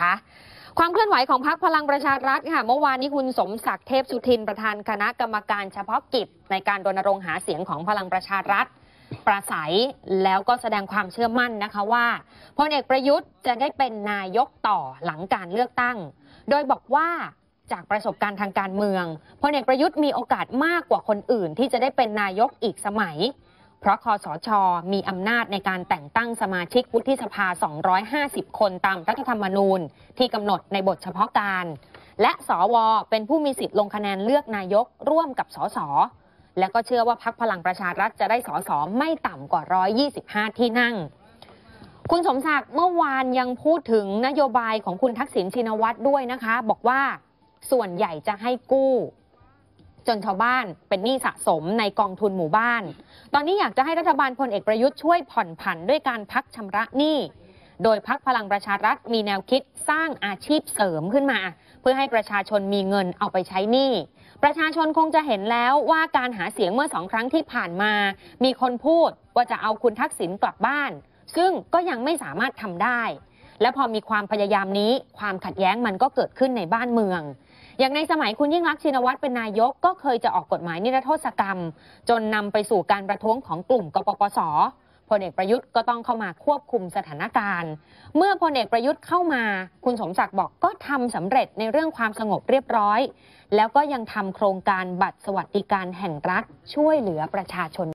นะคะ ความเคลื่อนไหวของพรรคพลังประชารัฐค่ะ เมื่อวานนี้คุณสมศักดิ์เทพสุทินประธานคณะกรรมการเฉพาะกิจ ในการรณรงค์หาเสียงของพลังประชารัฐปราศัยแล้วก็แสดงความเชื่อมั่นนะคะว่าพลเอกประยุทธ์จะได้เป็นนายกต่อหลังการเลือกตั้ง โดยบอกว่าจากประสบการณ์ทางการเมืองพลเอกประยุทธ์มีโอกาสมากกว่าคนอื่นที่จะได้เป็นนายกอีกสมัย เพราะคอสช มีอำนาจในการแต่งตั้งสมาชิกวุฒิสภา 250 คนตามรัฐธรรมนูญ ที่กำหนดในบทเฉพาะการ และสวเป็นผู้มีสิทธิ์ลงคะแนนเลือกนายกร่วมกับสสและก็เชื่อว่าพักพลังประชารัฐจะได้สสไม่ต่ำกว่า 125 ที่นั่ง คุณสมศักดิ์เมื่อวานยังพูดถึงนโยบายของคุณทักษิณชินวัตรด้วยนะคะ บอกว่าส่วนใหญ่จะให้กู้ จนชาวบ้านเป็นหนี้สะสมในกองทุนหมู่บ้าน ตอนนี้อยากจะให้รัฐบาลพลเอกประยุทธ์ช่วยผ่อนผันด้วยการพักชำระหนี้ โดยพักพลังประชารัฐมีแนวคิดสร้างอาชีพเสริมขึ้นมา เพื่อให้ประชาชนมีเงินเอาไปใช้หนี้ประชาชนคงจะเห็นแล้วว่าการหาเสียงเมื่อสองครั้งที่ผ่านมา มีคนพูดว่าจะเอาคุณทักษิณกลับบ้าน ซึ่งก็ยังไม่สามารถทำได้ และพอมีความพยายามนี้ ความขัดแย้งมันก็เกิดขึ้นในบ้านเมือง อย่างในสมัยคุณยิ่งรักชินวัตรเป็นนายกก็เคยจะออกกฎหมายนิรโทษกรรม จนนำไปสู่การประท้วงของกลุ่มกปปสพลเอกประยุทธ์ก็ต้องเข้ามาควบคุมสถานการณ์ เมื่อพลเอกประยุทธ์เข้ามา คุณสมศักดิ์บอกก็ทำสำเร็จในเรื่องความสงบเรียบร้อย แล้วก็ยังทำโครงการบัตรสวัสดิการแห่งรัฐช่วยเหลือประชาชน